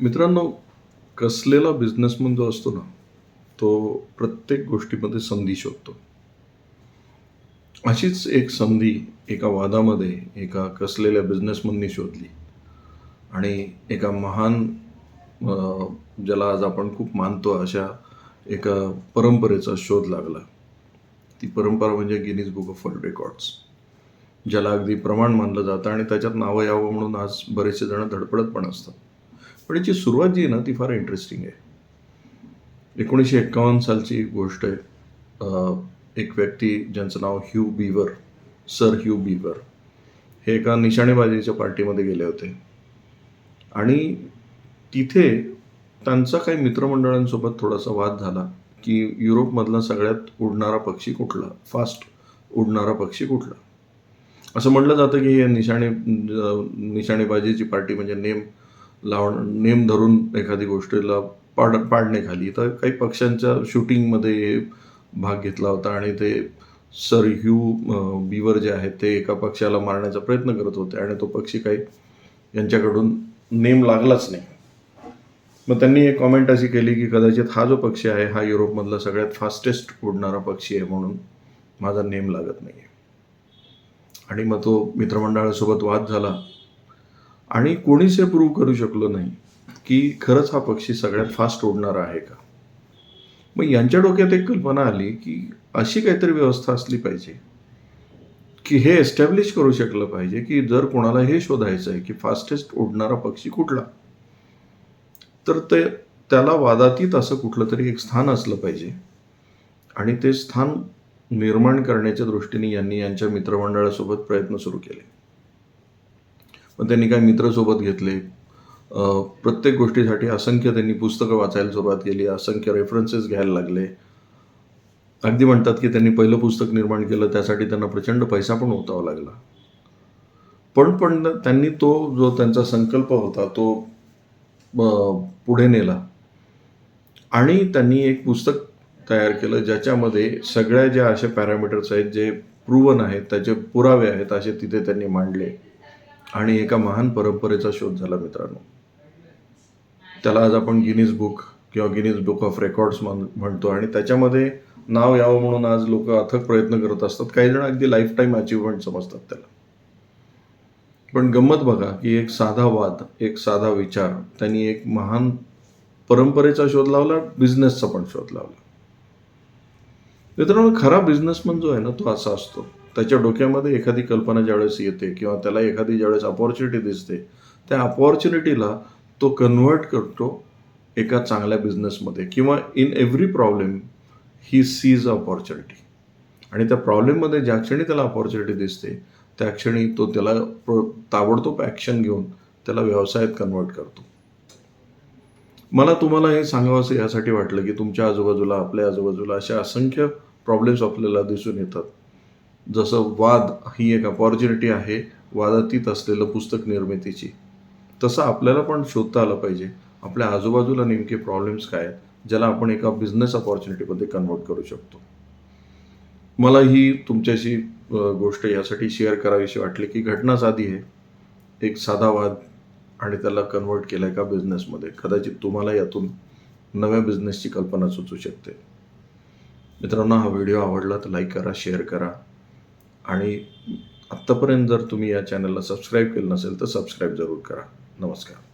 मित्रांनो कसलेला बिझनेसमन जो असतो ना तो प्रत्येक गोष्टीमध्ये संधी शोधतो. अशीच एक संधी एका वादामध्ये एका कसलेल्या बिझनेसमननी शोधली. आणि एका महान ज्याला आज आपण खूप मानतो अशा एका परंपरेचा शोध लागला. ती परंपरा म्हणजे Guinness book of world records ज्याला अगदी प्रमाण मानलं जातं आणि त्याच्यात नावं यावं म्हणून आज बरेचसे जण धडपडत पण असतात. पण याची सुरुवात जी आहे ना ती फार इंटरेस्टिंग आहे. एकोणीसशे एक्कावन्न सालची गोष्ट आहे. एक व्यक्ती ज्यांचं नाव Hugh Beaver sir Hugh Beaver हे एका निशाणेबाजीच्या पार्टीमध्ये गेले होते. आणि तिथे त्यांचा काही मित्रमंडळांसोबत थोडासा वाद झाला की युरोपमधला सगळ्यात उडणारा पक्षी कुठला? फास्ट उडणारा पक्षी कुठला? असं म्हणलं जातं की हे निशाणे निशाणेबाजीची पार्टी म्हणजे नेम लावण नेम धरून एखादी गोष्टीला पाड पाडण्याखाली तर काही पक्ष्यांच्या शूटिंगमध्ये भाग घेतला होता आणि ते सर ह्यू बीवर जे आहेत ते एका पक्षाला मारण्याचा प्रयत्न करत होते आणि तो पक्षी काही यांच्याकडून नेम लागलाच नाही. मग त्यांनी एक कॉमेंट अशी केली की कदाचित हा जो पक्षी आहे हा युरोपमधला सगळ्यात फास्टेस्ट उडणारा पक्षी आहे म्हणून माझा नेम लागत नाही आहे आणि मग तो मित्रमंडळासोबत वाद झाला. आणि कोणीच हे प्रूव्ह करू शकलं नाही की खरंच हा पक्षी सगळ्यात फास्ट उडणारा आहे का? मग यांच्या डोक्यात एक कल्पना आली की अशी काहीतरी व्यवस्था असली पाहिजे की हे एस्टॅब्लिश करू शकलं पाहिजे की जर कोणाला हे शोधायचं आहे की फास्टेस्ट उडणारा पक्षी कुठला तर ते त्याला वादातीत असं कुठलं तरी एक स्थान असलं पाहिजे. आणि ते स्थान निर्माण करण्याच्या दृष्टीने यांनी यांच्या मित्रमंडळासोबत प्रयत्न सुरू केले. मग त्यांनी काही मित्र सोबत घेतले प्रत्येक गोष्टीसाठी असंख्य त्यांनी पुस्तकं वाचायला सुरुवात केली असंख्य रेफरन्सेस घ्यायला लागले. अगदी म्हणतात की त्यांनी पहिलं पुस्तक निर्माण केलं त्यासाठी त्यांना प्रचंड पैसा पण ओतावा लागला. पण पण त्यांनी तो जो त्यांचा संकल्प होता तो पुढे नेला. आणि त्यांनी एक पुस्तक तयार केलं ज्याच्यामध्ये सगळ्या ज्या असे पॅरामीटर्स आहेत जे प्रूवन आहेत त्याचे पुरावे आहेत असे तिथे त्यांनी मांडले. आणि एका महान परंपरेचा शोध झाला मित्रांनो. त्याला आज आपण गिनीज बुक किंवा गिनीज बुक ऑफ रेकॉर्ड्स म्हणतो आणि त्याच्यामध्ये नाव यावं म्हणून आज लोक अथक प्रयत्न करत असतात. काही जण अगदी लाईफ टाईम अचिव्हमेंट समजतात त्याला. पण गंमत बघा की एक साधा वाद एक साधा विचार त्यांनी एक महान परंपरेचा शोध लावला बिझनेसचा पण शोध लावला. मित्रांनो खरा बिझनेसमन जो आहे ना तो असा असतो. त्याच्या डोक्यामध्ये एखादी कल्पना ज्यावेळेस येते किंवा त्याला एखादी ज्यावेळेस अपॉर्च्युनिटी दिसते त्या अपॉर्च्युनिटीला तो कन्व्हर्ट करतो एका चांगल्या बिझनेसमध्ये किंवा in every problem he sees opportunity आणि त्या प्रॉब्लेममध्ये ज्या क्षणी त्याला अपॉर्च्युनिटी दिसते त्या क्षणी तो त्याला प्रो- ताबडतोब ॲक्शन घेऊन त्याला व्यवसायात कन्वर्ट करतो. मला तुम्हाला हे सांगावं असं यासाठी वाटलं की तुमच्या आजूबाजूला आपल्या आजूबाजूला अशा असंख्य प्रॉब्लेम्स आपल्याला दिसून येतात. जसं वाद ही एक अपॉर्च्युनिटी आहे वादातीत असलेलं पुस्तक निर्मितीची. तसं आपल्याला पण शोधता आलं पाहिजे. आपल्या आजूबाजूला नेमके प्रॉब्लेम्स काय आहेत ज्याला आपण एका बिझनेस अपॉर्च्युनिटीमध्ये कन्वर्ट करू शकतो. मला ही तुमच्याशी गोष्ट यासाठी शेअर करावीशी वाटली की घटना साधी आहे. एक साधा वाद आणि त्याला कन्वर्ट केलं आहे का बिझनेसमध्ये कदाचित तुम्हाला यातून नव्या बिझनेसची कल्पना सुचू शकते. मित्रांनो हा व्हिडिओ आवडला तर लाईक करा शेअर करा. आणि आत्तापर्यंत जर तुम्ही या चॅनलला सबस्क्राईब केलं नसेल तर सबस्क्राईब जरूर करा. नमस्कार.